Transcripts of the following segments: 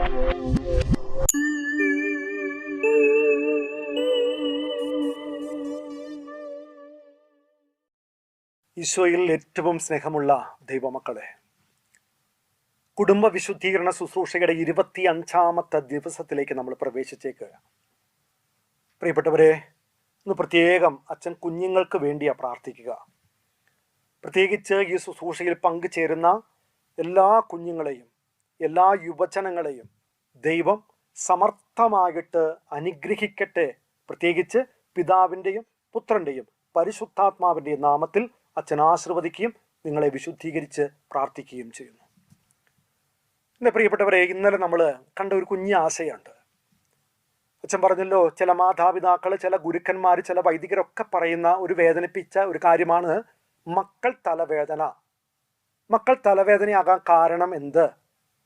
ഈശോയിൽ ഏറ്റവും സ്നേഹമുള്ള ദൈവമക്കളെ കുടുംബ വിശുദ്ധീകരണ ശുശ്രൂഷയുടെ ഇരുപത്തി അഞ്ചാമത്തെ ദിവസത്തിലേക്ക് നമ്മൾ പ്രവേശിച്ചേക്കുക പ്രിയപ്പെട്ടവരെ ഇന്ന് പ്രത്യേകം അച്ഛൻ കുഞ്ഞുങ്ങൾക്ക് വേണ്ടിയാ പ്രാർത്ഥിക്കുക. പ്രത്യേകിച്ച് ഈ ശുശ്രൂഷയിൽ പങ്കുചേരുന്ന എല്ലാ കുഞ്ഞുങ്ങളെയും എല്ലാ യുവജനങ്ങളെയും ദൈവം സമർത്ഥമായിട്ട് അനുഗ്രഹിക്കട്ടെ. പ്രത്യേകിച്ച് പിതാവിന്റെയും പുത്രന്റെയും പരിശുദ്ധാത്മാവിന്റെയും നാമത്തിൽ അച്ഛൻ ആശീർവദിക്കുകയും നിങ്ങളെ വിശുദ്ധീകരിച്ച് പ്രാർത്ഥിക്കുകയും ചെയ്യുന്നു. എന്റെ പ്രിയപ്പെട്ടവരെ ഇന്നലെ നമ്മൾ കണ്ട ഒരു കുഞ്ഞു ആശയുണ്ട്. അച്ഛൻ പറഞ്ഞല്ലോ ചില മാതാപിതാക്കൾ ചില ഗുരുക്കന്മാർ ചില വൈദികരൊക്കെ പറയുന്ന ഒരു വേദനിപ്പിച്ച ഒരു കാര്യമാണ് മക്കൾ തലവേദന. മക്കൾ തലവേദനയാകാൻ കാരണം എന്ത്?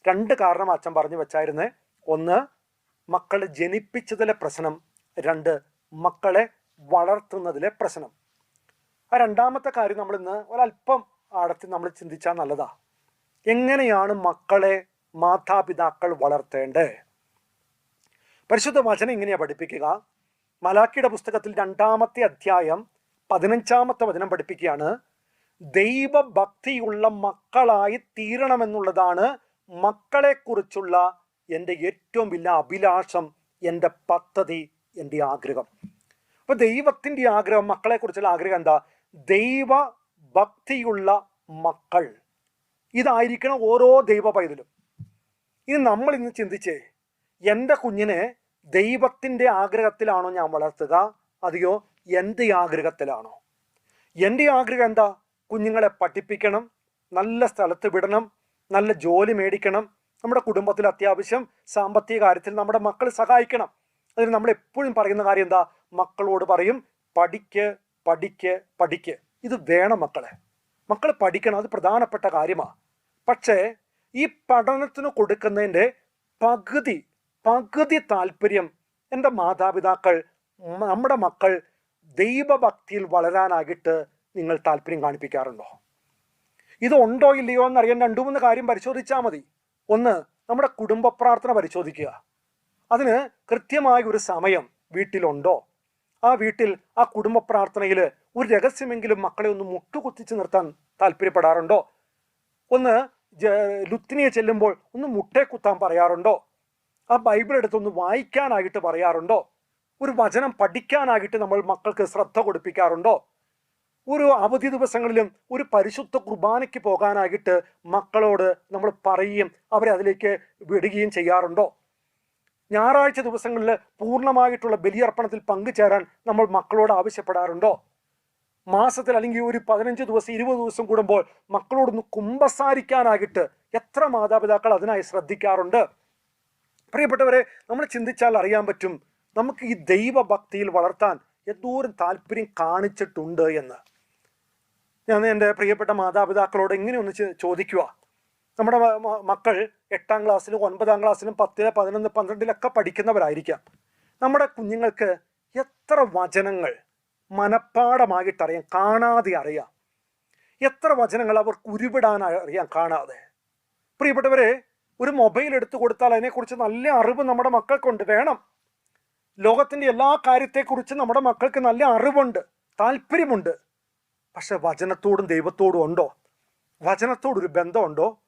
രണ്ട് കാരണം അച്ഛൻ പറഞ്ഞു വെച്ചായിരുന്നേ. ഒന്ന് മക്കളെ ജനിപ്പിച്ചതിലെ പ്രശ്നം. രണ്ട് മക്കളെ വളർത്തുന്നതിലെ പ്രശ്നം. ആ രണ്ടാമത്തെ കാര്യം നമ്മൾ ഇന്ന് ഒരല്പം ആഴത്തിൽ നമ്മൾ ചിന്തിച്ചാൽ നല്ലതാ. എങ്ങനെയാണ് മക്കളെ മാതാപിതാക്കൾ വളർത്തേണ്ടേ? പരിശുദ്ധ വചനം ഇങ്ങനെയാ പഠിപ്പിക്കുക. മലാക്കിയുടെ പുസ്തകത്തിൽ രണ്ടാമത്തെ അധ്യായം പതിനഞ്ചാമത്തെ വചനം പഠിപ്പിക്കുകയാണ്. ദൈവഭക്തിയുള്ള മക്കളായി തീരണമെന്നുള്ളതാണ് മക്കളെക്കുറിച്ചുള്ള എന്റെ ഏറ്റവും വലിയ അഭിലാഷം എന്റെ പദ്ധതി എന്റെ ആഗ്രഹം. അപ്പൊ ദൈവത്തിന്റെ ആഗ്രഹം മക്കളെക്കുറിച്ചുള്ള ആഗ്രഹം എന്താ? ദൈവ ഭക്തിയുള്ള മക്കൾ. ഇതായിരിക്കണം ഓരോ ദൈവ പൈതലും. ഇനി നമ്മൾ ഇന്ന് ചിന്തിച്ചേ എന്റെ കുഞ്ഞിനെ ദൈവത്തിന്റെ ആഗ്രഹത്തിലാണോ ഞാൻ വളർത്തുക? അതെയോ എന്റെ ആഗ്രഹത്തിലാണോ? എന്റെ ആഗ്രഹം എന്താ? കുഞ്ഞുങ്ങളെ പഠിപ്പിക്കണം നല്ല സ്ഥലത്ത് വിടണം നല്ല ജോലി മേടിക്കണം. നമ്മുടെ കുടുംബത്തിൽ അത്യാവശ്യം സാമ്പത്തിക കാര്യത്തിൽ നമ്മുടെ മക്കൾ സഹായിക്കണം. അതിന് നമ്മൾ എപ്പോഴും പറയുന്ന കാര്യം എന്താ? മക്കളോട് പറയും പഠിക്ക് പഠിക്ക് പഠിക്ക്. ഇത് വേണം മക്കളെ. മക്കൾ പഠിക്കണം അത് പ്രധാനപ്പെട്ട കാര്യമാണ് പക്ഷേ ഈ പഠനത്തിന് കൊടുക്കുന്നതിന്റെ പകുതി പകുതി താല്പര്യം എന്റെ മാതാപിതാക്കൾ നമ്മുടെ മക്കൾ ദൈവഭക്തിയിൽ വളരാനായിട്ട് നിങ്ങൾ താല്പര്യം കാണിപ്പിക്കാറുണ്ടോ? ഇത് ഉണ്ടോ ഇല്ലയോ എന്നറിയാൻ രണ്ടു മൂന്ന് കാര്യം പരിശോധിച്ചാൽ മതി. ഒന്ന് നമ്മുടെ കുടുംബ പ്രാർത്ഥന പരിശോധിക്കുക. അതിന് കൃത്യമായ ഒരു സമയം വീട്ടിലുണ്ടോ? ആ വീട്ടിൽ ആ കുടുംബ പ്രാർത്ഥനയിൽ ഒരു രഹസ്യമെങ്കിലും മക്കളെ ഒന്ന് മുട്ടുകുത്തിച്ച് നിർത്താൻ താല്പര്യപ്പെടാറുണ്ടോ? ഒന്ന് ലുത്തിനിയെ ചെല്ലുമ്പോൾ ഒന്ന് മുട്ടേ കുത്താൻ പറയാറുണ്ടോ? ആ ബൈബിൾ എടുത്തൊന്ന് വായിക്കാനായിട്ട് പറയാറുണ്ടോ? ഒരു വചനം പഠിക്കാനായിട്ട് നമ്മൾ മക്കൾക്ക് ശ്രദ്ധ കൊടുപ്പിക്കാറുണ്ടോ? ഒരു അവധി ദിവസങ്ങളിലും ഒരു പരിശുദ്ധ കുർബാനയ്ക്ക് പോകാനായിട്ട് മക്കളോട് നമ്മൾ പറയുകയും അവരെ അതിലേക്ക് വിടുകയും ചെയ്യാറുണ്ടോ? ഞായറാഴ്ച ദിവസങ്ങളിൽ പൂർണമായിട്ടുള്ള ബലിയർപ്പണത്തിൽ പങ്കുചേരാൻ നമ്മൾ മക്കളോട് ആവശ്യപ്പെടാറുണ്ടോ? മാസത്തിൽ അല്ലെങ്കിൽ ഒരു പതിനഞ്ച് ദിവസം ഇരുപത് ദിവസം കൂടുമ്പോൾ മക്കളോടൊന്ന് കുമ്പസാരിക്കാനായിട്ട് എത്ര മാതാപിതാക്കൾ അതിനായി ശ്രദ്ധിക്കാറുണ്ട്? പ്രിയപ്പെട്ടവരെ നമ്മൾ ചിന്തിച്ചാൽ അറിയാൻ പറ്റും നമുക്ക് ഈ ദൈവഭക്തിയിൽ വളർത്താൻ എന്തോരം താല്പര്യം കാണിച്ചിട്ടുണ്ട് എന്ന്. ഞാൻ എന്റെ പ്രിയപ്പെട്ട മാതാപിതാക്കളോട് എങ്ങനെ ഒന്ന് ചോദിക്കുക നമ്മുടെ മക്കൾ എട്ടാം ക്ലാസ്സിലും ഒൻപതാം ക്ലാസ്സിലും പത്ത് പതിനൊന്ന് പന്ത്രണ്ടിലൊക്കെ പഠിക്കുന്നവരായിരിക്കാം. നമ്മുടെ കുഞ്ഞുങ്ങൾക്ക് എത്ര വചനങ്ങൾ മനഃപ്പാടമായിട്ടറിയാം കാണാതെ അറിയാം. എത്ര വചനങ്ങൾ അവർക്ക് ഉരുവിടാൻ അറിയാം കാണാതെ. പ്രിയപ്പെട്ടവരെ ഒരു മൊബൈൽ എടുത്തു കൊടുത്താൽ അതിനെക്കുറിച്ച് നല്ല അറിവ് നമ്മുടെ മക്കൾക്കുണ്ട് വേണം. ലോകത്തിന്റെ എല്ലാ കാര്യത്തെക്കുറിച്ച് നമ്മുടെ മക്കൾക്ക് നല്ല അറിവുണ്ട് താല്പര്യമുണ്ട്. പക്ഷെ വചനത്തോടും ദൈവത്തോടും ഉണ്ടോ? വചനത്തോടൊരു ബന്ധമുണ്ടോ?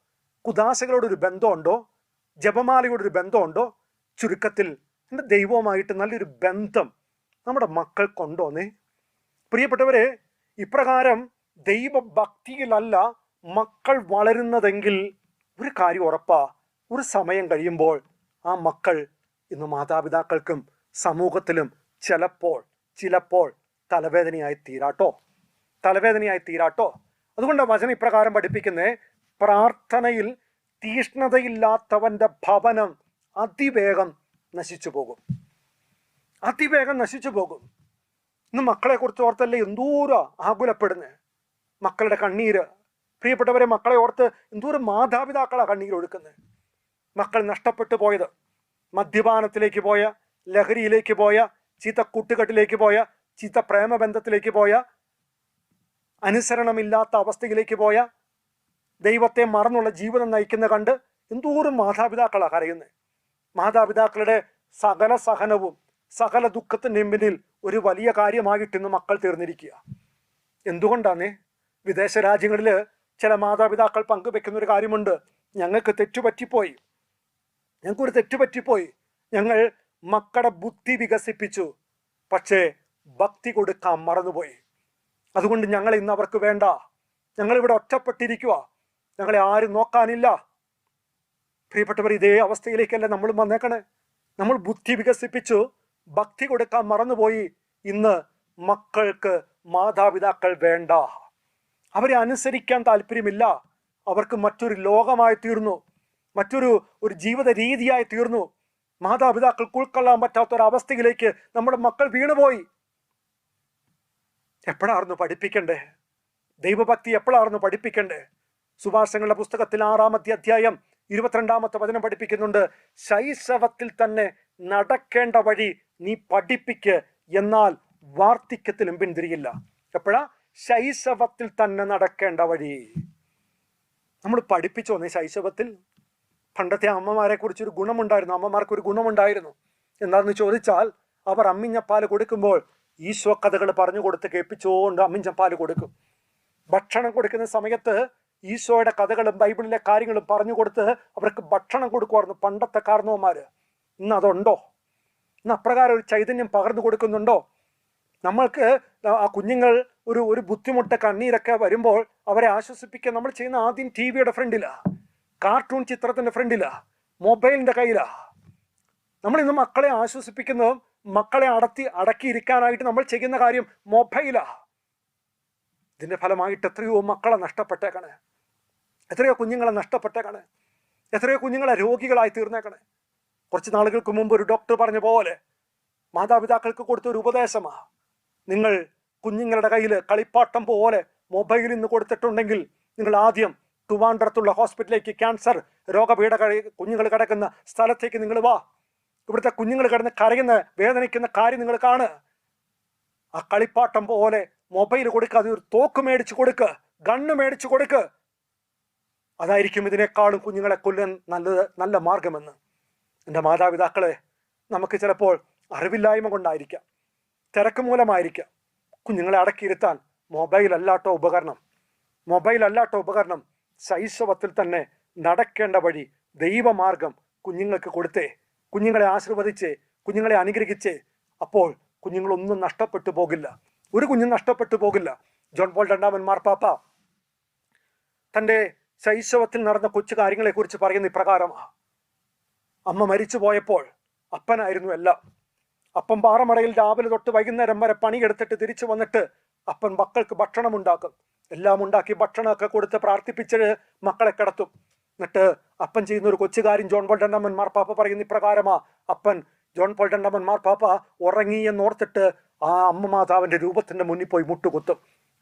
കുദാശകളോടൊരു ബന്ധമുണ്ടോ? ജപമാലയോടൊരു ബന്ധമുണ്ടോ? ചുരുക്കത്തിൽ എന്റെ ദൈവവുമായിട്ട് നല്ലൊരു ബന്ധം നമ്മുടെ മക്കൾക്കുണ്ടോന്നേ പ്രിയപ്പെട്ടവരെ ഇപ്രകാരം ദൈവഭക്തിയിലല്ല മക്കൾ വളരുന്നതെങ്കിൽ ഒരു കാര്യം ഉറപ്പാ ഒരു സമയം കഴിയുമ്പോൾ ആ മക്കൾ ഇന്ന് മാതാപിതാക്കൾക്കും സമൂഹത്തിലും ചിലപ്പോൾ ചിലപ്പോൾ തലവേദനയായി തീരാട്ടോ. തലവേദനയായി തീരാട്ടോ. അതുകൊണ്ട് വചനം ഇപ്രകാരം പഠിപ്പിക്കുന്നത് പ്രാർത്ഥനയിൽ തീഷ്ണതയില്ലാത്തവന്റെ ഭവനം അതിവേഗം നശിച്ചു പോകും. അതിവേഗം നശിച്ചു പോകും. ഇന്ന് മക്കളെ കുറിച്ച് ഓർത്തല്ലേ എന്തോരം ആകുലപ്പെടുന്നത് മക്കളുടെ കണ്ണീര്. പ്രിയപ്പെട്ടവരെ മക്കളെ ഓർത്ത് എന്തോരം മാതാപിതാക്കളാണ് കണ്ണീര് ഒഴുക്കുന്നത് മക്കൾ നഷ്ടപ്പെട്ടു പോയത്. മദ്യപാനത്തിലേക്ക് പോയ ലഹരിയിലേക്ക് പോയ ചീത്ത കൂട്ടുകെട്ടിലേക്ക് പോയ ചീത്ത പ്രേമബന്ധത്തിലേക്ക് പോയ അനുസരണമില്ലാത്ത അവസ്ഥയിലേക്ക് പോയ ദൈവത്തെ മറന്നുള്ള ജീവിതം നയിക്കുന്ന കണ്ട് എന്തോരം മാതാപിതാക്കളാണ് കരയുന്നത് മാതാപിതാക്കളുടെ സകല സഹനവും സകല ദുഃഖത്തിന്റെയും പിന്നിൽ ഒരു വലിയ കാര്യമായിട്ട് ഇന്ന് മക്കൾ തീർന്നിരിക്കുക. എന്തുകൊണ്ടാണ് വിദേശ രാജ്യങ്ങളിൽ ചില മാതാപിതാക്കൾ പങ്കുവെക്കുന്ന ഒരു കാര്യമുണ്ട്. ഞങ്ങൾക്ക് തെറ്റുപറ്റിപ്പോയി. ഞങ്ങൾക്കൊരു തെറ്റുപറ്റിപ്പോയി. ഞങ്ങൾ മക്കളുടെ ബുദ്ധി വികസിപ്പിച്ചു. പക്ഷേ ഭക്തി കൊടുക്കാൻ മറന്നുപോയി. അതുകൊണ്ട് ഞങ്ങൾ ഇന്ന് അവർക്ക് വേണ്ട. ഞങ്ങൾ ഇവിടെ ഒറ്റപ്പെട്ടിരിക്കുക ഞങ്ങളെ ആരും നോക്കാനില്ല. പ്രിയപ്പെട്ടവർ ഇതേ അവസ്ഥയിലേക്കല്ല നമ്മൾ വന്നേക്കണേ. നമ്മൾ ബുദ്ധി വികസിപ്പിച്ചു ഭക്തി കൊടുക്കാൻ മറന്നുപോയി. ഇന്ന് മക്കൾക്ക് മാതാപിതാക്കൾ വേണ്ട. അവരെ അനുസരിക്കാൻ താല്പര്യമില്ല. അവർക്ക് മറ്റൊരു ലോകമായി തീർന്നു. മറ്റൊരു ഒരു ജീവിത രീതിയായി തീർന്നു. മാതാപിതാക്കൾക്ക് ഉൾക്കൊള്ളാൻ പറ്റാത്ത ഒരു അവസ്ഥയിലേക്ക് നമ്മുടെ മക്കൾ വീണുപോയി. എപ്പോഴായിരുന്നു പഠിപ്പിക്കണ്ടേ? ദൈവഭക്തി എപ്പോഴായിരുന്നു പഠിപ്പിക്കണ്ടേ? സുഭാഷങ്ങളുടെ പുസ്തകത്തിൽ ആറാമത്തെ അധ്യായം ഇരുപത്തിരണ്ടാമത്തെ വചനം പഠിപ്പിക്കുന്നുണ്ട് ശൈശവത്തിൽ തന്നെ നടക്കേണ്ട വഴി നീ പഠിപ്പിക്ക് എന്നാൽ വാർദ്ധക്യത്തിലും പിന്തിരിയില്ല. എപ്പോഴാ? ശൈശവത്തിൽ തന്നെ നടക്കേണ്ട വഴി. നമ്മൾ പഠിപ്പിച്ചോ നീ ശൈശവത്തിൽ. പണ്ടത്തെ അമ്മമാരെ കുറിച്ചൊരു ഗുണമുണ്ടായിരുന്നു അമ്മമാർക്ക് ഒരു ഗുണമുണ്ടായിരുന്നു. എന്താണെന്ന് ചോദിച്ചാൽ അവർ അമ്മിഞ്ഞപ്പാൽ കൊടുക്കുമ്പോൾ ഈശോ കഥകൾ പറഞ്ഞു കൊടുത്ത് കേൾപ്പിച്ചുകൊണ്ട് അമ്മിഞ്ചപ്പാൽ കൊടുക്കും. ഭക്ഷണം കൊടുക്കുന്ന സമയത്ത് ഈശോയുടെ കഥകളും ബൈബിളിലെ കാര്യങ്ങളും പറഞ്ഞു കൊടുത്ത് അവർക്ക് ഭക്ഷണം കൊടുക്കുമായിരുന്നു പണ്ടത്തെ കാരണവന്മാർ ഇന്ന് അതുണ്ടോ? ഇന്ന് അപ്രകാരം ഒരു ചൈതന്യം പകർന്നു കൊടുക്കുന്നുണ്ടോ? നമ്മൾക്ക് ആ കുഞ്ഞുങ്ങൾ ഒരു ഒരു ബുദ്ധിമുട്ട് കണ്ണീരൊക്കെ വരുമ്പോൾ അവരെ ആശ്വസിപ്പിക്കാൻ നമ്മൾ ചെയ്യുന്ന ആദ്യം ടി വിയുടെ ഫ്രണ്ടിലാ. കാർട്ടൂൺ ചിത്രത്തിന്റെ ഫ്രണ്ടിലാ. മൊബൈലിന്റെ കയ്യിലാ. നമ്മളിന്ന് മക്കളെ ആശ്വസിപ്പിക്കുന്നതും മക്കളെ അടത്തി അടക്കിയിരിക്കാനായിട്ട് നമ്മൾ ചെയ്യുന്ന കാര്യം മൊബൈലാ. ഇതിന്റെ ഫലമായിട്ട് എത്രയോ മക്കളെ നഷ്ടപ്പെട്ടേക്കണേ. എത്രയോ കുഞ്ഞുങ്ങളെ നഷ്ടപ്പെട്ടേക്കണേ. എത്രയോ കുഞ്ഞുങ്ങളെ രോഗികളായി തീർന്നേക്കണേ. കുറച്ച് നാളുകൾക്ക് മുമ്പ് ഒരു ഡോക്ടർ പറഞ്ഞ പോലെ മാതാപിതാക്കൾക്ക് കൊടുത്ത ഒരു ഉപദേശമാ. നിങ്ങൾ കുഞ്ഞുങ്ങളുടെ കയ്യിൽ കളിപ്പാട്ടം പോലെ മൊബൈലിൽ നിന്ന് കൊടുത്തിട്ടുണ്ടെങ്കിൽ നിങ്ങൾ ആദ്യം ട്രിവാൻഡ്രത്തുള്ള ഹോസ്പിറ്റലിലേക്ക് ക്യാൻസർ രോഗപീഠ കുഞ്ഞുങ്ങൾ കിടക്കുന്ന സ്ഥലത്തേക്ക് നിങ്ങൾ വാ. ഇവിടുത്തെ കുഞ്ഞുങ്ങൾ കിടന്ന് കരയുന്ന വേദനിക്കുന്ന കാര്യം നിങ്ങൾ കാണ്. ആ കളിപ്പാട്ടം പോലെ മൊബൈൽ കൊടുക്കുക അതൊരു തോക്ക് മേടിച്ചു കൊടുക്ക് ഗണ്ണ് മേടിച്ചു കൊടുക്ക്. അതായിരിക്കും ഇതിനേക്കാളും കുഞ്ഞുങ്ങളെ കൊല്ലാൻ നല്ലത് നല്ല മാർഗമെന്ന്. എന്റെ മാതാപിതാക്കളെ നമുക്ക് ചിലപ്പോൾ അറിവില്ലായ്മ കൊണ്ടായിരിക്കാം. തിരക്ക് മൂലമായിരിക്കാം. കുഞ്ഞുങ്ങളെ അടക്കിയിരുത്താൻ മൊബൈൽ അല്ലാട്ടോ ഉപകരണം. മൊബൈൽ അല്ലാട്ടോ ഉപകരണം ശൈശവത്തിൽ തന്നെ നടക്കേണ്ട വഴി ദൈവമാർഗം കുഞ്ഞുങ്ങൾക്ക് കൊടുത്തേ. കുഞ്ഞുങ്ങളെ ആശീർവദിച്ച് കുഞ്ഞുങ്ങളെ അനുഗ്രഹിച്ച് അപ്പോൾ കുഞ്ഞുങ്ങളൊന്നും നഷ്ടപ്പെട്ടു പോകില്ല. ഒരു കുഞ്ഞും നഷ്ടപ്പെട്ടു പോകില്ല. ജോൺ പോൾ രണ്ടാമൻ മാർപ്പാപ്പ തന്റെ ശൈശവത്തിൽ നടന്ന കൊച്ചു കാര്യങ്ങളെക്കുറിച്ച് പറയുന്ന ഇപ്രകാരമാണ് അമ്മ മരിച്ചു പോയപ്പോൾ അപ്പനായിരുന്നു എല്ലാം. അപ്പൻ പാറമടയിൽ രാവിലെ തൊട്ട് വൈകുന്നേരം വരെ പണിയെടുത്തിട്ട് തിരിച്ചു വന്നിട്ട് അപ്പൻ മക്കൾക്ക് ഭക്ഷണം ഉണ്ടാക്കും. എല്ലാം ഉണ്ടാക്കി ഭക്ഷണമൊക്കെ കൊടുത്ത് പ്രാർത്ഥിപ്പിച്ച് മക്കളെ കിടത്തും. എന്നിട്ട് അപ്പൻ ചെയ്യുന്ന ഒരു കൊച്ചു കാര്യം ജോൺ പോൾ രണ്ടാമൻ മാർപ്പാപ്പ പറയുന്ന ഇപ്രകാരമാ. അപ്പൻ ജോൺ പോൾ രണ്ടാമൻ മാർപ്പാപ്പ ഉറങ്ങി എന്നോർത്തിട്ട് ആ അമ്മ മാതാവിന്റെ രൂപത്തിന്റെ മുന്നിൽ പോയി മുട്ടുകുത്തും.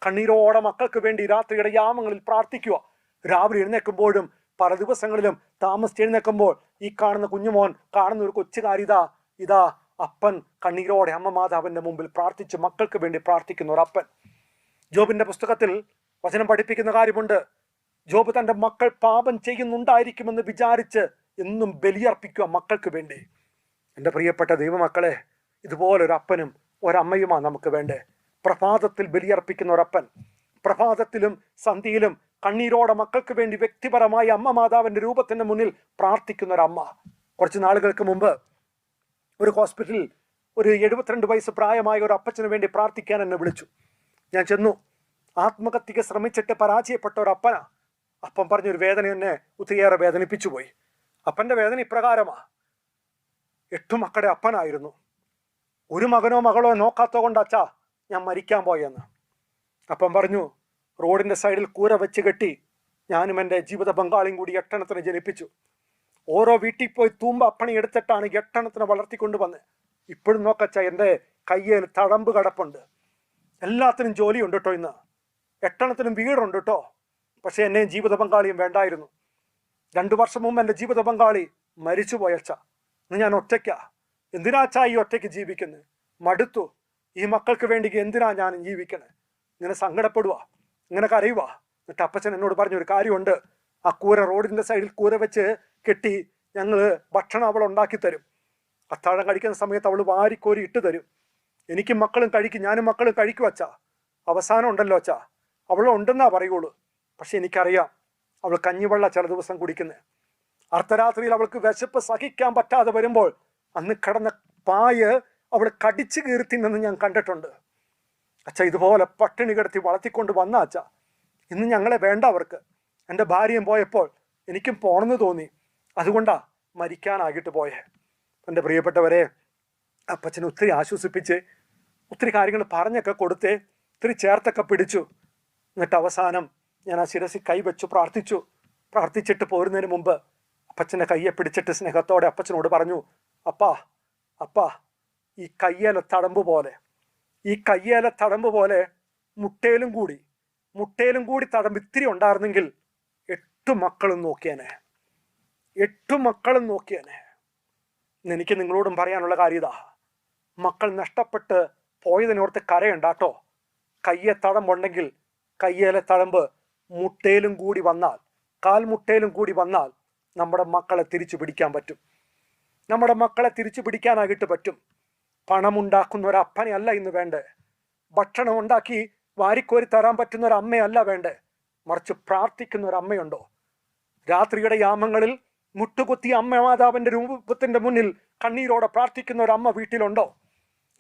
കണ്ണീരോടെ മക്കൾക്ക് വേണ്ടി രാത്രിയുടെ യാമങ്ങളിൽ പ്രാർത്ഥിക്കുക. രാവിലെ എഴുന്നേൽക്കുമ്പോഴും പല ദിവസങ്ങളിലും താമസിച്ച് എഴുന്നേൽക്കുമ്പോൾ ഈ കാണുന്ന കുഞ്ഞുമോൻ കാണുന്ന ഒരു കൊച്ചുകാരിതാ ഇതാ അപ്പൻ കണ്ണീരോടെ അമ്മ മാതാവിന്റെ മുമ്പിൽ പ്രാർത്ഥിച്ച് മക്കൾക്ക് വേണ്ടി പ്രാർത്ഥിക്കുന്ന ഒരു അപ്പൻ. ജോബിന്റെ പുസ്തകത്തിൽ വചനം പഠിപ്പിക്കുന്ന കാര്യമുണ്ട്. ജോബ് തന്റെ മക്കൾ പാപം ചെയ്യുന്നുണ്ടായിരിക്കുമെന്ന് വിചാരിച്ച് എന്നും ബലിയർപ്പിക്കുക മക്കൾക്ക് വേണ്ടി. എന്റെ പ്രിയപ്പെട്ട ദൈവമക്കളെ ഇതുപോലൊരു അപ്പനും ഒരമ്മയുമാണ് നമുക്ക് വേണ്ടേ? പ്രഭാതത്തിൽ ബലിയർപ്പിക്കുന്ന ഒരപ്പൻ പ്രഭാതത്തിലും സന്ധ്യയിലും കണ്ണീരോടെ മക്കൾക്ക് വേണ്ടി വ്യക്തിപരമായി അമ്മ മാതാവിന്റെ രൂപത്തിന്റെ മുന്നിൽ പ്രാർത്ഥിക്കുന്ന ഒരമ്മ. കുറച്ച് നാളുകൾക്ക് മുമ്പ് ഒരു ഹോസ്പിറ്റലിൽ ഒരു എഴുപത്തിരണ്ട് വയസ്സ് പ്രായമായ ഒരു അപ്പച്ചന് വേണ്ടി പ്രാർത്ഥിക്കാൻ എന്നെ വിളിച്ചു. ഞാൻ ചെന്നു. ആത്മഹത്യക്ക് ശ്രമിച്ചിട്ട് പരാജയപ്പെട്ട ഒരു അപ്പനാ അപ്പം പറഞ്ഞൊരു വേദന എന്നെ ഒത്തിരിയേറെ വേദനിപ്പിച്ചു പോയി. അപ്പന്റെ വേദന ഇപ്രകാരമാ. എട്ടു മക്കളുടെ അപ്പനായിരുന്നു. ഒരു മകനോ മകളോ നോക്കാത്ത കൊണ്ട് അച്ഛാ ഞാൻ മരിക്കാൻ പോയെന്ന്. അപ്പം പറഞ്ഞു റോഡിന്റെ സൈഡിൽ കൂര വെച്ച് കെട്ടി ഞാനും എന്റെ ജീവിത ബംഗാളിയും കൂടി എട്ടെണ്ണത്തിന് ജനിപ്പിച്ചു. ഓരോ വീട്ടിൽ പോയി തൂമ്പ അപ്പണി എടുത്തിട്ടാണ് എട്ടെണ്ണത്തിന് വളർത്തിക്കൊണ്ട് വന്നത് ഇപ്പോഴും നോക്കച്ച എന്റെ കയ്യിൽ തഴമ്പ് കടപ്പുണ്ട്. എല്ലാത്തിനും ജോലിയുണ്ട് കേട്ടോ ഇന്ന്. എട്ടെണ്ണത്തിനും വീടുണ്ട് കേട്ടോ പക്ഷേ എന്നെയും ജീവിത പങ്കാളിയും വേണ്ടായിരുന്നു. രണ്ടു വർഷം മുമ്പ് എന്റെ ജീവിത പങ്കാളി മരിച്ചു പോയച്ച ഇന്ന് ഞാൻ ഒറ്റയ്ക്കാ. എന്തിനാച്ചാ ഈ ഒറ്റയ്ക്ക് ജീവിക്കുന്നത് മടുത്തു. ഈ മക്കൾക്ക് വേണ്ടി എന്തിനാ ഞാൻ ജീവിക്കണേ ഇങ്ങനെ സങ്കടപ്പെടുക ഇങ്ങനെ കരയുക എന്നിട്ട് അപ്പച്ചൻ എന്നോട് പറഞ്ഞൊരു കാര്യമുണ്ട്. ആ കൂര റോഡിന്റെ സൈഡിൽ കൂര വെച്ച് കെട്ടി ഞങ്ങൾ ഭക്ഷണം അവൾ ഉണ്ടാക്കി തരും. അത്താഴം കഴിക്കുന്ന സമയത്ത് അവൾ വാരിക്കോരി ഇട്ട് തരും. എനിക്കും മക്കളും കഴിക്കും ഞാനും മക്കളും കഴിക്കും അച്ഛാ. അവസാനം ഉണ്ടല്ലോ അച്ഛാ. അവൾ ഉണ്ടെന്നാ പറയുള്ളൂ. പക്ഷെ എനിക്കറിയാം അവൾ കഞ്ഞിവെള്ള ചില ദിവസം കുടിക്കുന്നത്. അർദ്ധരാത്രിയിൽ അവൾക്ക് വിശപ്പ് സഹിക്കാൻ പറ്റാതെ വരുമ്പോൾ അന്ന് കിടന്ന പായ് അവൾ കടിച്ചു കീറി ഞാൻ കണ്ടിട്ടുണ്ട്. അച്ഛ ഇതുപോലെ പട്ടിണി കിടത്തി വളർത്തിക്കൊണ്ട് വന്ന അച്ഛ ഇന്ന് ഞങ്ങളെ വേണ്ട അവർക്ക്. എന്റെ ഭാര്യയും പോയപ്പോൾ എനിക്കും പോണെന്ന് തോന്നി. അതുകൊണ്ടാ മരിക്കാനാകിട്ട് പോയേ. എന്റെ പ്രിയപ്പെട്ടവരെ അപ്പച്ചനെ ഒത്തിരി ആശ്വസിപ്പിച്ച് ഒത്തിരി കാര്യങ്ങൾ പറഞ്ഞൊക്കെ കൊടുത്തേ ഒത്തിരി ചേർത്തൊക്കെ പിടിച്ചു. എന്നിട്ട് അവസാനം ഞാൻ ആ ശിരസിൽ കൈവച്ചു പ്രാർത്ഥിച്ചു. പ്രാർത്ഥിച്ചിട്ട് പോരുന്നതിന് മുമ്പ് അപ്പച്ചന്റെ കയ്യെ പിടിച്ചിട്ട് സ്നേഹത്തോടെ അപ്പച്ചനോട് പറഞ്ഞു അപ്പാ അപ്പാ ഈ കയ്യേല തടമ്പ് പോലെ ഈ കയ്യേല തടമ്പ് പോലെ മുട്ടയിലും കൂടി മുട്ടയിലും കൂടി തടമ്പ് ഇത്തിരി ഉണ്ടായിരുന്നെങ്കിൽ എട്ടു മക്കളും നോക്കിയേനെ എട്ടു മക്കളും നോക്കിയേനെ. എനിക്ക് നിങ്ങളോടും പറയാനുള്ള കാര്യം ഇതാ. മക്കൾ നഷ്ടപ്പെട്ട് പോയതിനോർത്ത് കരയുണ്ടാട്ടോ. കയ്യെ തടമ്പുണ്ടെങ്കിൽ കയ്യേലെ തഴമ്പ് മുട്ടയിലും കൂടി വന്നാൽ കാൽമുട്ടയിലും കൂടി വന്നാൽ നമ്മുടെ മക്കളെ തിരിച്ചു പിടിക്കാൻ പറ്റും. നമ്മുടെ മക്കളെ തിരിച്ചു പിടിക്കാനായിട്ട് പറ്റും. പണമുണ്ടാക്കുന്ന ഒരു അപ്പനെ അല്ല ഇന്ന് വേണ്ടേ? ഭക്ഷണം ഉണ്ടാക്കി വാരിക്കോരി തരാൻ പറ്റുന്ന ഒരു അമ്മയല്ല വേണ്ടേ? മറിച്ച് പ്രാർത്ഥിക്കുന്ന ഒരു അമ്മയുണ്ടോ? രാത്രിയുടെ യാമങ്ങളിൽ മുട്ടുകുത്തി അമ്മ മാതാവിന്റെ രൂപത്തിന്റെ മുന്നിൽ കണ്ണീരോടെ പ്രാർത്ഥിക്കുന്ന ഒരു അമ്മ വീട്ടിലുണ്ടോ?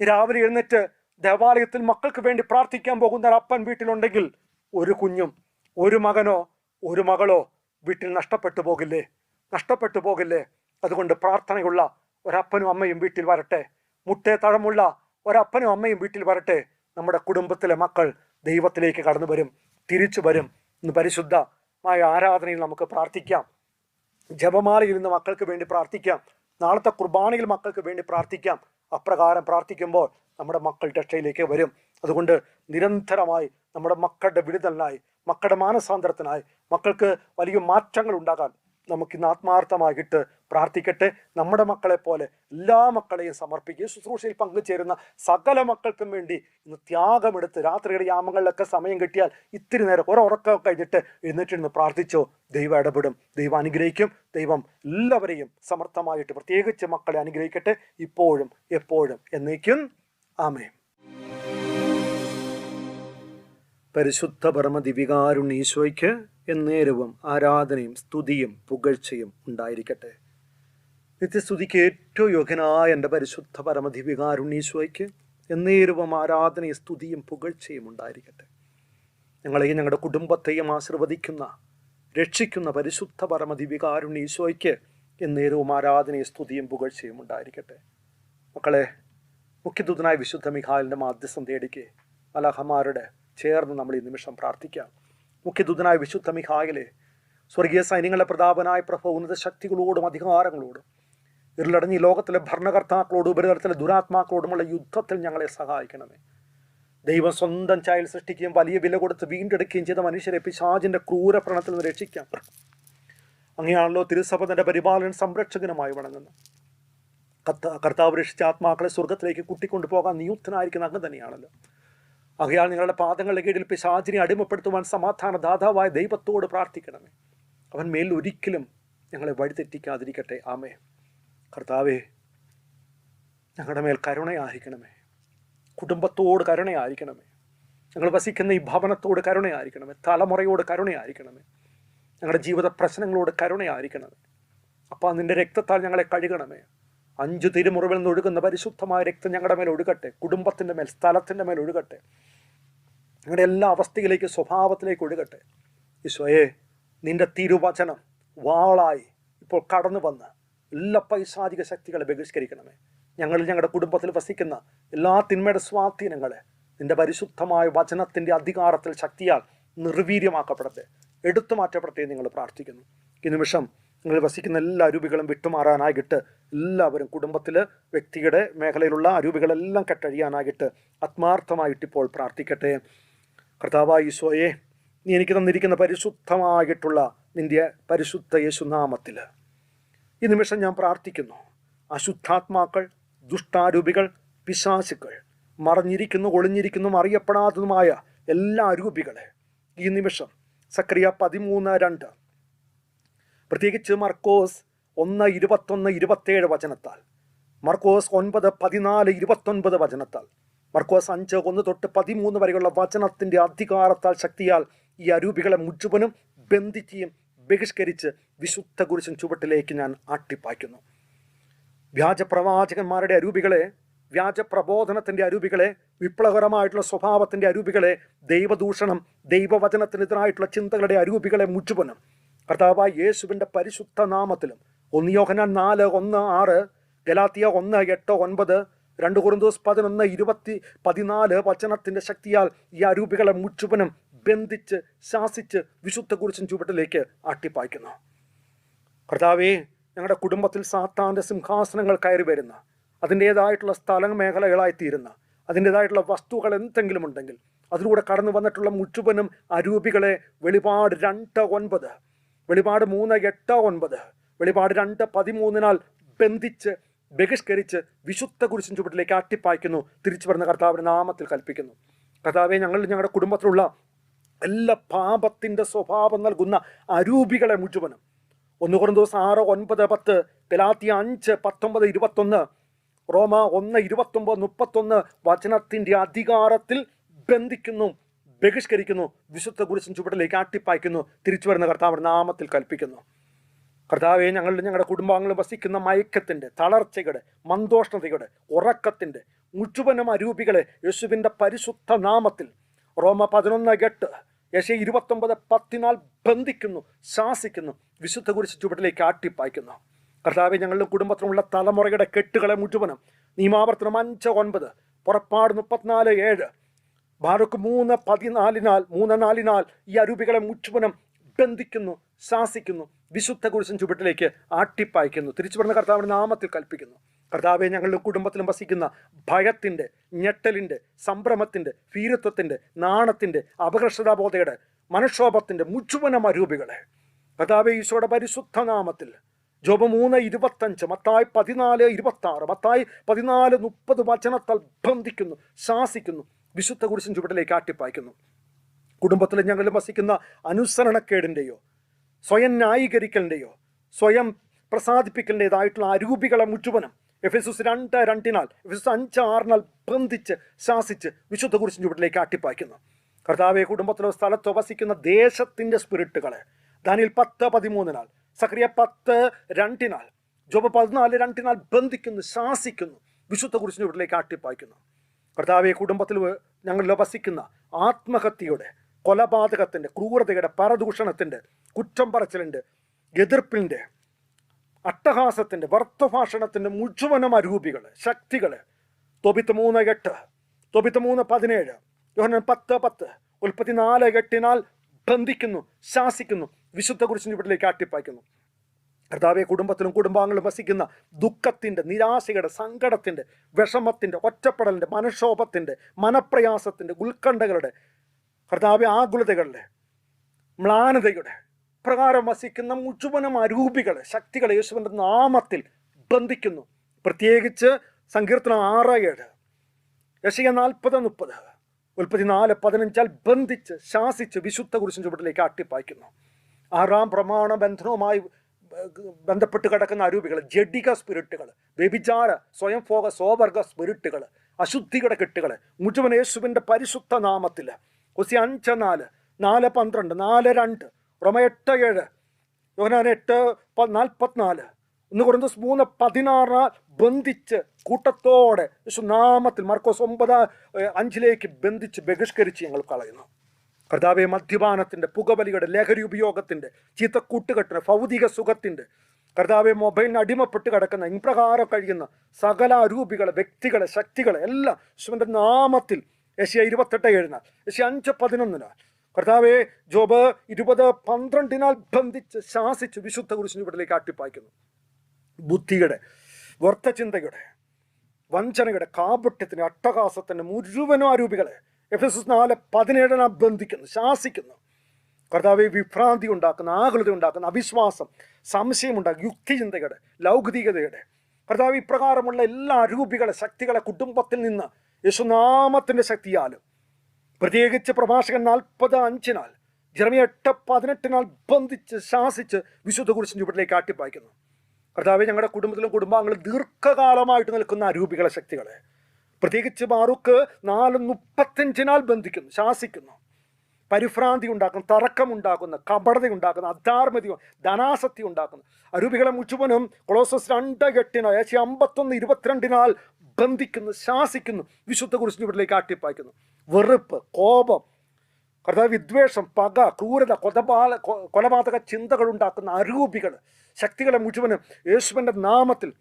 രാവിലെ എഴുന്നേറ്റ് ദേവാലയത്തിൽ മക്കൾക്ക് വേണ്ടി പ്രാർത്ഥിക്കാൻ പോകുന്ന ഒരു അപ്പൻ വീട്ടിലുണ്ടെങ്കിൽ ഒരു കുഞ്ഞും ഒരു മകനോ ഒരു മകളോ വീട്ടിൽ നഷ്ടപ്പെട്ടു പോകില്ലേ? നഷ്ടപ്പെട്ടു പോകില്ലേ? അതുകൊണ്ട് പ്രാർത്ഥനയുള്ള ഒരപ്പനും അമ്മയും വീട്ടിൽ വരട്ടെ. മുട്ടേ തഴമുള്ള ഒരപ്പനും അമ്മയും വീട്ടിൽ വരട്ടെ. നമ്മുടെ കുടുംബത്തിലെ മക്കൾ ദൈവത്തിലേക്ക് കടന്നു വരും തിരിച്ചു വരും ഇന്ന് പരിശുദ്ധമായ ആരാധനയിൽ നമുക്ക് പ്രാർത്ഥിക്കാം. ജപമാലയിൽ ഇന്ന് മക്കൾക്ക് വേണ്ടി പ്രാർത്ഥിക്കാം. നാളത്തെ കുർബാനയിൽ മക്കൾക്ക് വേണ്ടി പ്രാർത്ഥിക്കാം. അപ്രകാരം പ്രാർത്ഥിക്കുമ്പോൾ നമ്മുടെ മക്കൾ രക്ഷയിലേക്ക് വരും. അതുകൊണ്ട് നിരന്തരമായി നമ്മുടെ മക്കളുടെ വിടുതലിനായി മക്കളുടെ മാനസാന്തരത്തിനായി മക്കൾക്ക് വലിയ മാറ്റങ്ങൾ ഉണ്ടാകാൻ നമുക്ക് ഇന്ന് ആത്മാർത്ഥമായിട്ട് പ്രാർത്ഥിക്കട്ടെ. നമ്മുടെ മക്കളെ പോലെ എല്ലാ മക്കളെയും സമർപ്പിക്കുക ശുശ്രൂഷയിൽ പങ്കുചേരുന്ന സകല മക്കൾക്കും വേണ്ടി ഇന്ന് ത്യാഗമെടുത്ത് രാത്രിയുടെ യാമങ്ങളിലൊക്കെ സമയം കിട്ടിയാൽ ഇത്തിരി നേരം ഒരു ഉറക്കം കഴിഞ്ഞിട്ട് എഴുന്നേറ്റിരുന്ന് പ്രാർത്ഥിച്ചോ. ദൈവം ഇടപെടും. ദൈവം അനുഗ്രഹിക്കും. ദൈവം എല്ലാവരെയും സമർത്ഥമായിട്ട് പ്രത്യേകിച്ച് മക്കളെ അനുഗ്രഹിക്കട്ടെ. ഇപ്പോഴും എപ്പോഴും എന്നേക്കും. ആമേ പരിശുദ്ധ പരമദിവികാരുണ്ണീശോയ്ക്ക് എന്നേരവും ആരാധനയും സ്തുതിയും പുകഴ്ചയും ഉണ്ടായിരിക്കട്ടെ. നിത്യസ്തുതിക്ക് ഏറ്റവും യോഗ്യനായ എന്റെ പരിശുദ്ധ പരമദിവികാരുണ്ണീശോയ്ക്ക് എന്നേരവും ആരാധനയും സ്തുതിയും പുകഴ്ചയും ഉണ്ടായിരിക്കട്ടെ. ഞങ്ങളെയും ഞങ്ങളുടെ കുടുംബത്തെയും ആശീർവദിക്കുന്ന രക്ഷിക്കുന്ന പരിശുദ്ധ പരമദിവികാരുണ്ണീശോയ്ക്ക് എന്നേരവും ആരാധനയും സ്തുതിയും പുകഴ്ചയും ഉണ്ടായിരിക്കട്ടെ. മക്കളെ മുഖ്യദൂതനായ വിശുദ്ധ മിഖാലിന്റെ മാധ്യസ്ഥം തേടിക്ക് അലഹമാരുടെ ചേർന്ന് നമ്മൾ ഈ നിമിഷം പ്രാർത്ഥിക്കാം. മുഖ്യദൂതനായ വിശുദ്ധ മിഹായിലെ സ്വർഗീയ സൈന്യങ്ങളുടെ പ്രതാപനായ പ്രഭ ഉന്നത ശക്തികളോടും അധികാരങ്ങളോടും ഇരുളടഞ്ഞ് ലോകത്തിലെ ഭരണകർത്താക്കളോടും ഉപരിതലത്തിലെ ദുരാത്മാക്കളോടുമുള്ള യുദ്ധത്തിൽ ഞങ്ങളെ സഹായിക്കണമേ. ദൈവം സ്വന്തം ചായൽ സൃഷ്ടിക്കുകയും വലിയ വില കൊടുത്ത് വീണ്ടെടുക്കുകയും ചെയ്ത മനുഷ്യരെ പിശാചിന്റെ ക്രൂരപ്രണത്തിൽ നിന്ന് രക്ഷിക്കാം. അങ്ങനെയാണല്ലോ തിരുസഭ തന്റെ പരിപാലന സംരക്ഷകനുമായി വണങ്ങുന്നു കർത്താവ് രക്ഷിച്ച ആത്മാക്കളെ സ്വർഗത്തിലേക്ക് കൂട്ടിക്കൊണ്ടു പോകാൻ നിയുക്തനായിരിക്കുന്ന അങ്ങ് തന്നെയാണല്ലോ. ആകയാൽ നിങ്ങളുടെ പാദങ്ങളുടെ കീഴിൽ പിശാചിനെ അടിമപ്പെടുത്തുവാൻ സമാധാന ദാതാവായ ദൈവത്തോട് പ്രാർത്ഥിക്കണമേ. അവൻ മേൽ ഒരിക്കലും ഞങ്ങളെ വഴിതെറ്റിക്കാതിരിക്കട്ടെ. ആമേ കർത്താവേ ഞങ്ങളുടെ മേൽ കരുണയായിരിക്കണമേ. കുടുംബത്തോട് കരുണയായിരിക്കണമേ. ഞങ്ങൾ വസിക്കുന്ന ഈ ഭവനത്തോട് കരുണയായിരിക്കണമേ. തലമുറയോട് കരുണയായിരിക്കണമേ. ഞങ്ങളുടെ ജീവിത പ്രശ്നങ്ങളോട് കരുണയായിരിക്കണമേ. അപ്പോൾ നിന്റെ രക്തത്താൽ ഞങ്ങളെ കഴുകണമേ. അഞ്ചു തിരുമുറിവിൽ നിന്ന് ഒഴുകുന്ന പരിശുദ്ധമായ രക്തം ഞങ്ങളുടെ മേൽ ഒഴുകട്ടെ. കുടുംബത്തിന്റെ മേൽ സ്ഥലത്തിന്റെ മേൽ ഒഴുകട്ടെ. ഞങ്ങളുടെ എല്ലാ അവസ്ഥയിലേക്ക് സ്വഭാവത്തിലേക്ക് ഒഴുകട്ടെ. ഈശോയെ നിന്റെ തിരുവചനം വാളായി ഇപ്പോൾ കടന്നു വന്ന് എല്ലാ പൈശാചിക ശക്തികളെ ബഹിഷ്കരിക്കണമേ. ഞങ്ങളിൽ ഞങ്ങളുടെ കുടുംബത്തിൽ വസിക്കുന്ന എല്ലാ തിന്മയുടെ സ്വാധീനങ്ങളെ നിന്റെ പരിശുദ്ധമായ വചനത്തിന്റെ അധികാരത്തിൽ ശക്തിയാൽ നിർവീര്യമാക്കപ്പെടട്ടെ. എടുത്തു മാറ്റപ്പെടട്ടെ നിങ്ങൾ പ്രാർത്ഥിക്കുന്നു. ഈ നിമിഷം നിങ്ങൾ വസിക്കുന്ന എല്ലാ അരൂപികളും വിട്ടുമാറാനായിട്ട് എല്ലാവരും കുടുംബത്തിൽ വ്യക്തിയുടെ മേഖലയിലുള്ള അരൂപികളെല്ലാം ആത്മാർത്ഥമായിട്ട് ഇപ്പോൾ പ്രാർത്ഥിക്കട്ടെ. കർത്താവായി ഈശോയെ നീ എനിക്ക് തന്നിരിക്കുന്ന പരിശുദ്ധമായിട്ടുള്ള നിന്റെ പരിശുദ്ധ യേശുനാമത്തിൽ ഈ നിമിഷം ഞാൻ പ്രാർത്ഥിക്കുന്നു. അശുദ്ധാത്മാക്കൾ ദുഷ്ടാരൂപികൾ പിശാസുക്കൾ മറഞ്ഞിരിക്കുന്നു ഒളിഞ്ഞിരിക്കുന്നു അറിയപ്പെടാത്തതുമായ എല്ലാ അരൂപികളെ ഈ നിമിഷം സക്രിയ പതിമൂന്ന് രണ്ട് പ്രത്യേകിച്ച് മർക്കോസ് ഒന്ന് ഇരുപത്തൊന്ന് ഇരുപത്തേഴ് വചനത്താൽ. മർക്കോസ് ഒൻപത് പതിനാല് ഇരുപത്തൊൻപത് വചനത്താൽ. മർക്കോസ് അഞ്ച് ഒന്ന് തൊട്ട് പതിമൂന്ന് വരെയുള്ള വചനത്തിന്റെ അധികാരത്താൽ ശക്തിയാൽ ഈ അരൂപികളെ മുഴുവനും ബന്ധിക്കുകയും ബഹിഷ്കരിച്ച് വിശുദ്ധ കുരിശൻ ചുവട്ടിലേക്ക് ഞാൻ ആട്ടിപ്പായ്ക്കുന്നു. വ്യാജപ്രവാചകന്മാരുടെ അരൂപികളെ വ്യാജപ്രബോധനത്തിന്റെ അരൂപികളെ വിപ്ലവകരമായിട്ടുള്ള സ്വഭാവത്തിന്റെ അരൂപികളെ ദൈവദൂഷണം ദൈവവചനത്തിനെതിരായിട്ടുള്ള ചിന്തകളുടെ അരൂപികളെ മുഴുവനും കർത്താവായ യേശുവിന്റെ പരിശുദ്ധ നാമത്തിലും. ഒന്ന് യോഹന നാല് ഒന്ന് ആറ് ഗലാത്തിയ ഒന്ന് എട്ട് ഒൻപത് രണ്ട് കുറുന്തോസ് പതിനൊന്ന് ഇരുപത്തി പതിനാല് വചനത്തിന്റെ ശക്തിയാൽ ഈ അരൂപികളെ മുഴുവനും ബന്ധിച്ച് ശാസിച്ച് വിശുദ്ധ കുരിശൻ ചുവട്ടിലേക്ക് ആട്ടിപ്പായ്ക്കുന്നു. കർത്താവേ ഞങ്ങളുടെ കുടുംബത്തിൽ സാത്താന്റെ സിംഹാസനങ്ങൾ കയറി വരുന്ന അതിന്റേതായിട്ടുള്ള സ്ഥല മേഖലകളായിത്തീരുന്ന അതിന്റേതായിട്ടുള്ള വസ്തുക്കൾ എന്തെങ്കിലും ഉണ്ടെങ്കിൽ അതിലൂടെ കടന്നു വന്നിട്ടുള്ള മുഴുവനും അരൂപികളെ വെളിപാട് രണ്ട് ഒൻപത് വെളിപാട് മൂന്ന് എട്ട് ഒൻപത്. വെളിപാട് രണ്ട് പതിമൂന്നിനാൽ ബന്ധിച്ച് ബഹിഷ്കരിച്ച് വിശുദ്ധ കുരിശിൻ ചുവട്ടിലേക്ക് ആട്ടിപ്പായ്ക്കുന്നു. തിരിച്ചു വരുന്ന കർത്താവിന്റെ നാമത്തിൽ കൽപ്പിക്കുന്നു. കർത്താവെ ഞങ്ങൾ ഞങ്ങളുടെ കുടുംബത്തിലുള്ള എല്ലാ പാപത്തിന്റെ സ്വഭാവം നൽകുന്ന അരൂപികളെ മുഴുവനും. ഒന്ന് കുറഞ്ഞ ദിവസം ആറ് ഒൻപത് പത്ത് ഗലാത്തിയ അഞ്ച് പത്തൊമ്പത് ഇരുപത്തൊന്ന് റോമ ഒന്ന് ഇരുപത്തൊമ്പത് മുപ്പത്തൊന്ന് വചനത്തിന്റെ അധികാരത്തിൽ ബന്ധിക്കുന്നു. ബഹിഷ്കരിക്കുന്നു വിശുദ്ധ കുരിശൻ ചുവട്ടിലേക്ക് ആട്ടിപ്പായ്ക്കുന്നു തിരിച്ചു വരുന്ന കർത്താവിന്റെ നാമത്തിൽ കൽപ്പിക്കുന്നു. കർത്താവെ ഞങ്ങളുടെ ഞങ്ങളുടെ കുടുംബാംഗങ്ങൾ വസിക്കുന്ന മയക്കത്തിന്റെ തളർച്ചയുടെ മന്ദോഷ്ണതയുടെ ഉറക്കത്തിന്റെ മുഴുവനും അരൂപികളെ യേശുവിന്റെ പരിശുദ്ധ നാമത്തിൽ. റോമ പതിനൊന്ന് എട്ട് യശ ഇരുപത്തൊമ്പത് പത്തിനാൽ ബന്ധിക്കുന്നു ശാസിക്കുന്നു വിശുദ്ധ കുരിശ് ചുവട്ടിലേക്ക് ആട്ടിപ്പായ്ക്കുന്നു. കർത്താവെ ഞങ്ങളുടെ കുടുംബത്തിലുള്ള തലമുറയുടെ കെട്ടുകളെ മുഴുവനും നിയമാവർത്തനം അഞ്ച് ഒൻപത് പുറപ്പാട് മുപ്പത്തിനാല് ഏഴ് ബാറുക്ക് മൂന്ന് പതിനാലിനാൽ മൂന്ന് നാലിനാൽ ഈ അരൂപികളെ മുറ്റുപനം ബന്ധിക്കുന്നു ശാസിക്കുന്നു വിശുദ്ധ കുരിശൻ ചുവട്ടിലേക്ക് ആട്ടിപ്പായ്ക്കുന്നു. തിരിച്ചു പറഞ്ഞ കർത്താവിന്റെ നാമത്തിൽ കൽപ്പിക്കുന്നു. കർത്താവെ ഞങ്ങളുടെ കുടുംബത്തിലും വസിക്കുന്ന ഭയത്തിന്റെ ഞെട്ടലിന്റെ സംഭ്രമത്തിന്റെ ഭീരത്വത്തിന്റെ നാണത്തിന്റെ അപകർഷതാബോധയുടെ മനക്ഷോഭത്തിന്റെ മുഴുവനം അരൂപികളെ. കർത്താവെ ഈശോയുടെ പരിശുദ്ധ നാമത്തിൽ. ജോബ് മൂന്ന് ഇരുപത്തഞ്ച് മത്തായി പതിനാല് ഇരുപത്തി ആറ് മത്തായി പതിനാല് മുപ്പത് വചനത്താൽ ബന്ധിക്കുന്നു ശാസിക്കുന്നു വിശുദ്ധ കുരിശൻ ചുവട്ടിലേക്ക് ആട്ടിപ്പായ്ക്കുന്നു. കുടുംബത്തിൽ ഞങ്ങൾ വസിക്കുന്ന അനുസരണക്കേടിന്റെയോ സ്വയം ന്യായീകരിക്കലിന്റെയോ സ്വയം പ്രസാദിപ്പിക്കലിന്റെതായിട്ടുള്ള അരൂപികളെ മുഴുവനും എഫ് എസ് എസ് രണ്ട് രണ്ടിനാൽ എഫ് എസ് അഞ്ച് ആറിനാൽ ബന്ധിച്ച് ശാസിച്ച് വിശുദ്ധ കുരിശൻ ചുവട്ടിലേക്ക് ആട്ടിപ്പായ്ക്കുന്നു. കർത്താവെ കുടുംബത്തിലോ സ്ഥലത്തോ വസിക്കുന്ന ദേശത്തിന്റെ സ്പിരിറ്റുകളെ ദാനിയിൽ പത്ത് പതിമൂന്നിനാൽ സക്രിയ പത്ത് രണ്ടിനാൽ ജോബ് പതിനാല് രണ്ടിനാൽ ബന്ധിക്കുന്നു ശാസിക്കുന്നു വിശുദ്ധ കുരിശിന്റെ ചുവട്ടിലേക്ക് ആട്ടിപ്പായ്ക്കുന്നു. കർത്താവെ കുടുംബത്തിൽ ഞങ്ങൾ ലഭസിക്കുന്ന ആത്മഹത്യയുടെ കൊലപാതകത്തിന്റെ ക്രൂരതയുടെ പരദൂഷണത്തിന്റെ കുറ്റം പറച്ചിലിന്റെ എതിർപ്പിന്റെ അട്ടഹാസത്തിന്റെ വർത്തഭാഷണത്തിന്റെ മുഴുവനും അരൂപികൾ ശക്തികൾ തൊബിത്ത് മൂന്ന് എട്ട് തൊബിത്ത് മൂന്ന് പതിനേഴ് പത്ത് പത്ത് ഉൽപ്പത്തി നാല് എട്ടിനാൽ ബന്ധിക്കുന്നു ശാസിക്കുന്നു വിശുദ്ധ കുരിശിന്റെ വീട്ടിലേക്ക് ആട്ടിപ്പായ്ക്കുന്നു. കർത്താവെ കുടുംബത്തിലും കുടുംബാംഗങ്ങളും വസിക്കുന്ന ദുഃഖത്തിന്റെ നിരാശയുടെ സങ്കടത്തിന്റെ വിഷമത്തിന്റെ ഒറ്റപ്പെടലിന്റെ മനക്ഷോഭത്തിന്റെ മനപ്രയാസത്തിന്റെ ഉത്കണ്ഠകളുടെ കർത്താവെ ആകുലതകളുടെ മ്ലാനതയുടെ പ്രകാരം വസിക്കുന്ന മുഴുവനും അരൂപികളെ ശക്തികളെ യേശുവിന്റെ നാമത്തിൽ ബന്ധിക്കുന്നു. പ്രത്യേകിച്ച് സങ്കീർത്തനം ആറ് ഏഴ് യശയ നാൽപ്പത് മുപ്പത് ഉൽപ്പത്തി നാല് പതിനഞ്ചാൽ ബന്ധിച്ച് ശാസിച്ച് വിശുദ്ധ കുരിശിൻ ചുവട്ടിലേക്ക് ആട്ടിപ്പായ്ക്കുന്നു. ആറാം പ്രമാണ ബന്ധനവുമായി ബന്ധപ്പെട്ട് കിടക്കുന്ന അരൂപികൾ ജഡിക സ്പിരിറ്റുകൾ വ്യഭിചാര സ്വയം ഭോഗ സ്വവർഗ സ്പിരിറ്റുകൾ അശുദ്ധിയുടെ കെട്ടുകൾ മുഴുവൻ യേശുവിന്റെ പരിശുദ്ധ നാമത്തിൽ കുസി അഞ്ച് നാല് നാല് പന്ത്രണ്ട് നാല് രണ്ട് റൊമ എട്ട് ഏഴ് യോഹനാൻ എട്ട് നാൽപ്പത്തിനാല്. ഒന്ന് കുറഞ്ഞ മൂന്ന് പതിനാറ് ബന്ധിച്ച് കൂട്ടത്തോടെ യേശു നാമത്തിൽ മർക്കോസ് ഒമ്പത് അഞ്ചിലേക്ക് ബന്ധിച്ച് ബഹിഷ്കരിച്ച് ഞങ്ങൾ കളയുന്നു. കർത്താവെ മദ്യപാനത്തിന്റെ പുകവലിയുടെ ലഹരി ഉപയോഗത്തിന്റെ ചീത്തക്കൂട്ടുകെട്ടിന് ഭൗതിക സുഖത്തിന്റെ കർത്താവെ മൊബൈലിന് അടിമപ്പെട്ട് കിടക്കുന്ന ഇപ്രകാരം കഴിയുന്ന സകല അരൂപികളെ വ്യക്തികളെ ശക്തികളെ എല്ലാം ശിവന്റെ നാമത്തിൽ യശ്യ ഇരുപത്തെട്ട് ഏഴിനാൽ യശ്യ അഞ്ച് പതിനൊന്നിനാൽ കർത്താവെ ജോബ് ഇരുപത് പന്ത്രണ്ടിനാൽ ബന്ധിച്ച് ശാസിച്ച് വിശുദ്ധ കുരിശിന് ഇവിടേക്ക് ആട്ടിപ്പായ്ക്കുന്നു. ബുദ്ധിയുടെ വർത്തചിന്തയുടെ വഞ്ചനയുടെ കാപട്യത്തിന് അട്ടകാസത്തിന് മുഴുവനും ആരൂപികളെ എഫ് എസ് നാല് പതിനേഴിന് ബന്ധിക്കുന്നു ശാസിക്കുന്നു. കർത്താവെ വിഭ്രാന്തി ഉണ്ടാക്കുന്ന ആകുലത ഉണ്ടാക്കുന്ന അവിശ്വാസം സംശയമുണ്ടാക്കുന്ന യുക്തിചിന്തയുടെ ലൗകികതയുടെ. കർത്താവ് ഇപ്രകാരമുള്ള എല്ലാ അരൂപികളെ ശക്തികളെ കുടുംബത്തിൽ നിന്ന് യശുനാമത്തിന്റെ ശക്തിയാലും പ്രത്യേകിച്ച് പ്രഭാഷകൻ നാൽപ്പത് അഞ്ചിനാൽ ജെറമിയ എട്ട് പതിനെട്ടിനാൽ ബന്ധിച്ച് ശാസിച്ച് വിശുദ്ധ കുരിശിന്റെ ചുവട്ടിലേക്ക് ആട്ടിപ്പായിക്കുന്നു. കർത്താവ് ഞങ്ങളുടെ കുടുംബത്തിലും കുടുംബാംഗങ്ങളും ദീർഘകാലമായിട്ട് നിൽക്കുന്ന അരൂപികളെ ശക്തികളെ പ്രത്യേകിച്ച് മാറുക്ക് നാല് മുപ്പത്തഞ്ചിനാൽ ബന്ധിക്കുന്നു ശാസിക്കുന്നു. പരിഭ്രാന്തി ഉണ്ടാക്കുന്ന തറക്കമുണ്ടാക്കുന്ന കപടത ഉണ്ടാക്കുന്നു അധാർമതി ധനാസക്തി ഉണ്ടാക്കുന്നു. അരൂപികളെ മുഴുവനും കൊളോസസ് രണ്ട് എട്ടിനോ ഏശി അമ്പത്തൊന്ന് ഇരുപത്തിരണ്ടിനാൽ ബന്ധിക്കുന്നു ശാസിക്കുന്നു വിശുദ്ധ ഇവിടേക്ക് ആട്ടിപ്പായ്ക്കുന്നു. വെറുപ്പ് കോപം കർത്താവ് വിദ്വേഷം പക ക്രൂരത കൊതപാല കൊലപാതക ചിന്തകൾ ഉണ്ടാക്കുന്ന അരൂപികൾ ശക്തികളെ മുഴുവനും യേശുവിന്റെ നാമത്തിൽ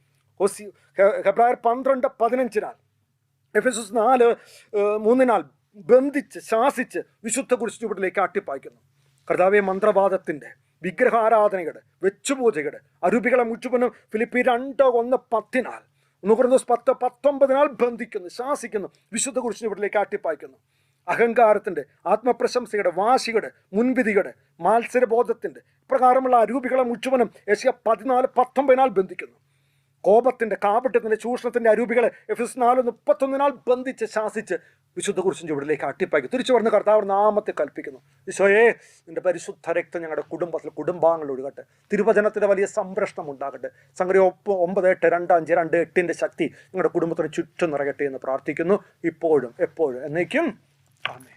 ഹെബ്രായർ പന്ത്രണ്ട് പതിനഞ്ചിനാൽ എഫ് നാല് മൂന്നിനാൽ ബന്ധിച്ച് ശാസിച്ച് വിശുദ്ധ കുരിശുചുവട്ടിലേക്ക് അട്ടിപ്പായ്ക്കുന്നു കർത്താവെ മന്ത്രവാദത്തിന്റെ വിഗ്രഹാരാധനയുടെ വെച്ചുപൂജയുടെ അരൂപികളെ മുഴുവനും ഫിലിപ്പി രണ്ട് ഒന്ന് പത്തിനാൽ കുറഞ്ഞ പത്ത് പത്തൊമ്പതിനാൽ ബന്ധിക്കുന്നു ശാസിക്കുന്നു വിശുദ്ധ കുരിശുചുവട്ടിലേക്ക് അട്ടിപ്പായ്ക്കുന്നു അഹങ്കാരത്തിന്റെ ആത്മപ്രശംസയുടെ വാശിയുടെ മുൻവിധിയുടെ മത്സരബോധത്തിന്റെ ഇപ്രകാരമുള്ള അരൂപികളെ മുഴുവനും ഏഷ്യ പതിനാല് പത്തൊമ്പതിനാൽ ബന്ധിക്കുന്നു. കോപത്തിന്റെ കാപട്യത്തിന്റെ ചൂഷണത്തിന്റെ അരൂപികളെ എഫ് എസ് നാല് മുപ്പത്തൊന്നിനാൽ ബന്ധിച്ച് ശാസിച്ച് വിശുദ്ധ കുറിച്ചും ചുവടിലേക്ക് അട്ടിപ്പാക്കി. തിരിച്ചു വരുന്ന കർത്താവ് നാമത്തെ കൽപ്പിക്കുന്നു. ഈശോയെ നിന്റെ പരിശുദ്ധ രക്തം ഞങ്ങളുടെ കുടുംബത്തിൽ കുടുംബാംഗങ്ങൾ ഒഴുകട്ടെ. തിരുവചനത്തിന്റെ വലിയ സംരക്ഷണം ഉണ്ടാകട്ടെ. സംഗതി ഒപ്പ് ഒമ്പത് എട്ട് രണ്ട് അഞ്ച് രണ്ട് എട്ടിന്റെ ശക്തി നിങ്ങളുടെ കുടുംബത്തിന് ചുറ്റും നിറയട്ടെ എന്ന് പ്രാർത്ഥിക്കുന്നു. ഇപ്പോഴും എപ്പോഴും എന്നേക്കും ആമേ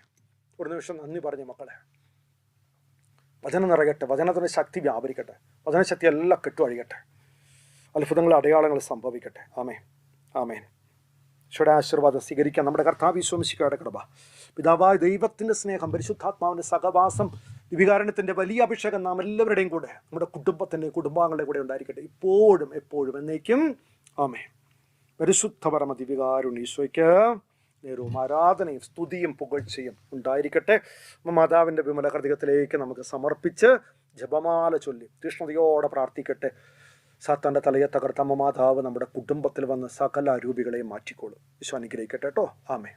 ഒരു നിമിഷം നന്ദി പറഞ്ഞു മക്കളെ. വചനം നിറയട്ടെ വചനത്തിന്റെ ശക്തി വ്യാപരിക്കട്ടെ. വചനശക്തി എല്ലാം കെട്ടുവഴിയട്ടെ അത്ഭുതങ്ങൾ അടയാളങ്ങൾ സംഭവിക്കട്ടെ. ആമേ ആമേൻ. ഈശോയുടെ ആശീർവാദം സ്വീകരിക്കാൻ നമ്മുടെ കർത്താവ് വിശ്വമിശിക്കയുടെ കൃപ. പിതാവായ ദൈവത്തിന്റെ സ്നേഹം പരിശുദ്ധാത്മാവിന്റെ സഹവാസം വികാരണത്തിന്റെ വലിയ അഭിഷേകം നാം എല്ലാവരുടെയും കൂടെ നമ്മുടെ കുടുംബത്തിന്റെ കുടുംബാംഗങ്ങളുടെ കൂടെ ഉണ്ടായിരിക്കട്ടെ. ഇപ്പോഴും എപ്പോഴും എന്നേക്കും. ആമേ പരിശുദ്ധ പരമ ഈശോയ്ക്ക് നേരവും ആരാധനയും സ്തുതിയും പുകഴ്ചയും ഉണ്ടായിരിക്കട്ടെ. മാതാവിന്റെ വിമല ഹൃദയത്തിലേക്ക് നമുക്ക് സമർപ്പിച്ച് ജപമാല ചൊല്ലി തീഷ്ണതയോടെ പ്രാർത്ഥിക്കട്ടെ. സാത്താന്റെ തലയെ തകർത്ത അമ്മമാതാവ് നമ്മുടെ കുടുംബത്തിൽ വന്ന് സകല അരൂപികളെയും മാറ്റിക്കോളും. വിശ്വ അനുഗ്രഹിക്കട്ടെ കേട്ടോ. ആമേ